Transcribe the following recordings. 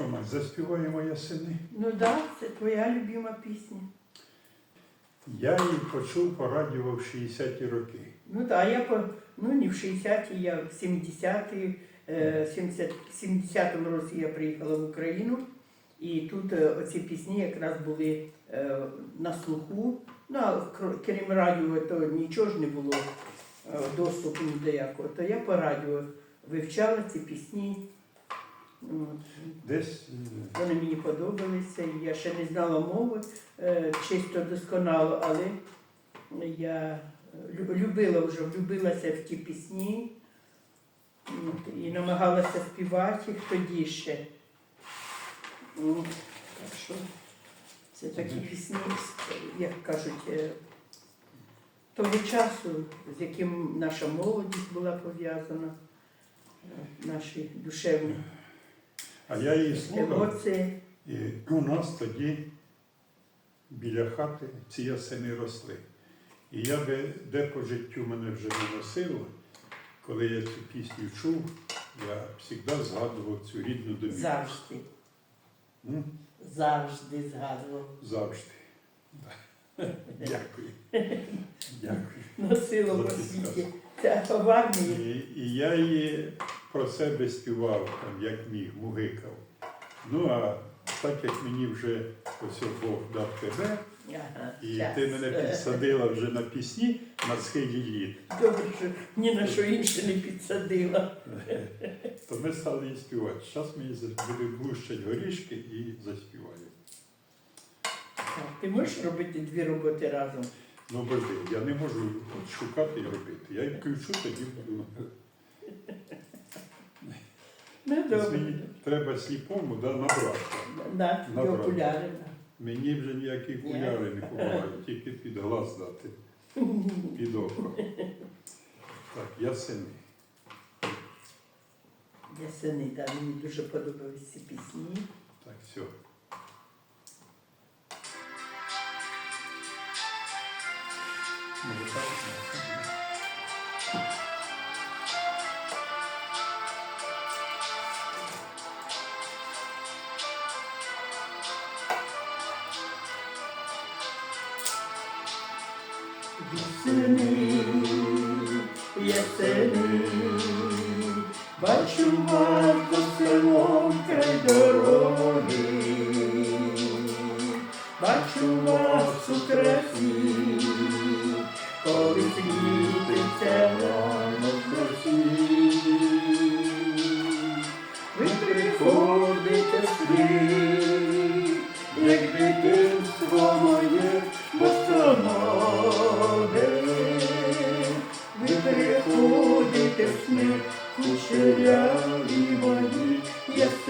Що ми заспіваємо ясени? Ну так, да, це твоя любима пісня. Я її почув по радіо в 60-ті роки. Ну так, я по, ну не в 60-ті, я в 70-ті, е, 70 70-му році я приїхала в Україну, і тут е, оці пісні якраз були е, на слуху. Ну, а крім радіо, то нічого ж не було е, доступу ні до якого. То я по радіо вивчала ці пісні. Десь е, Вони мені подобалися, і я ще не знала мови е, чисто досконало, але я лю- любила вже, влюбилася в ті пісні От, і намагалася співати їх тоді ще. От, Так що це такі пісні, як кажуть, е, того часу, з яким наша молодість була пов'язана, е, наші душевні а я її слухав, і у нас тоді біля хати ці ясени росли. І я би де по життю мене вже не носило, коли я цю пісню чув, я завжди згадував цю рідну домівку. Завжди, М? завжди згадував. Завжди. Дякую. Дякую. Носила За по світі. Це в армії. І я її про себе співав, там, як міг, мугикав. Ну а так як мені вже ось Бог дав тебе, і ти мене підсадила вже на пісні на схилі літ, Добре, що ні на що інше не підсадила. то ми стали її співати. Зараз мені буде блущать горішки і заспіваю. Ти можеш робити дві роботи разом? Ну, бо я не можу шукати і робити. Я включу, тоді буду. Ну, добре. Треба сліпому да, набрати. Да, і Набрати. окуляри. Мені вже ніякі окуляри не допомагають, тільки під глаз дати, під око. Так, ясени. Ясени, да, мені дуже подобались ці пісні. Так, все. Може, так? Ясени, ясени, бачу за селом край дороги, бачу вас у красі, коли світиться рано красі. Ви приходите світ,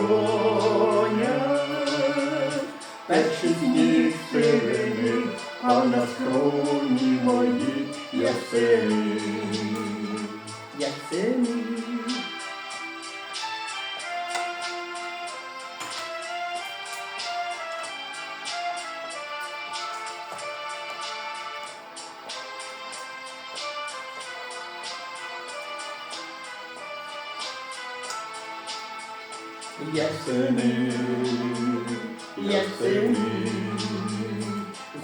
на перші сніг сивини, а на скроні мої ясени, ясени. Ясени, ясени,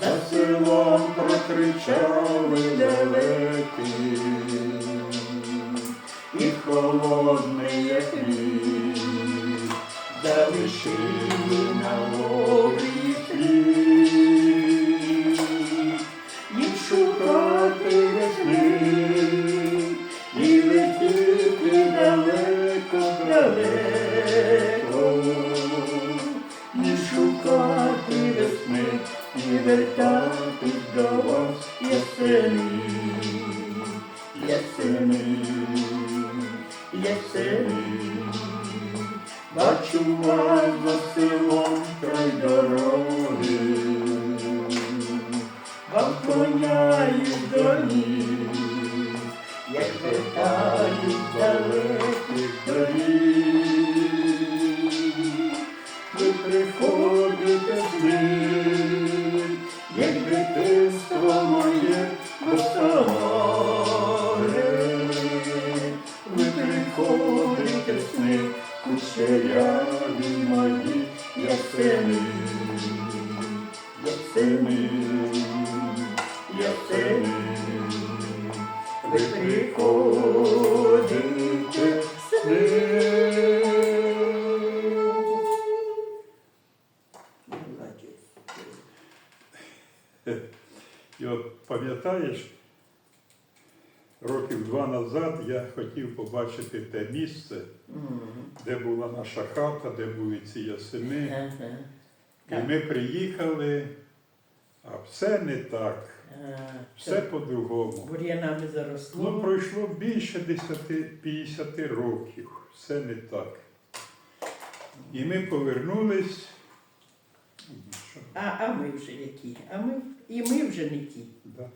за селом прокричали далекі, і холодний як мій, залишили на лові вас ясени, ясени, ясени, бачу вас за селом край дороги, вам клоняюсь до ніг, як вертаюсь далеких доріг. Ви приходите з ним, як дитинство моє море. Ви приходите з ним, кучеряві мої сини, я ясени. Пам'ятаєш, років два назад я хотів побачити те місце, де була наша хата, де були ці ясени. І Так. ми приїхали, а все не так, А, все по-другому. Бур'янами Ну, пройшло більше 10-50 років, все не так. І ми повернулись. А, а ми вже які? А ми, і ми вже не ті. Да.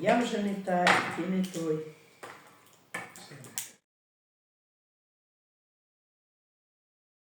Я вже не та, і ти не той.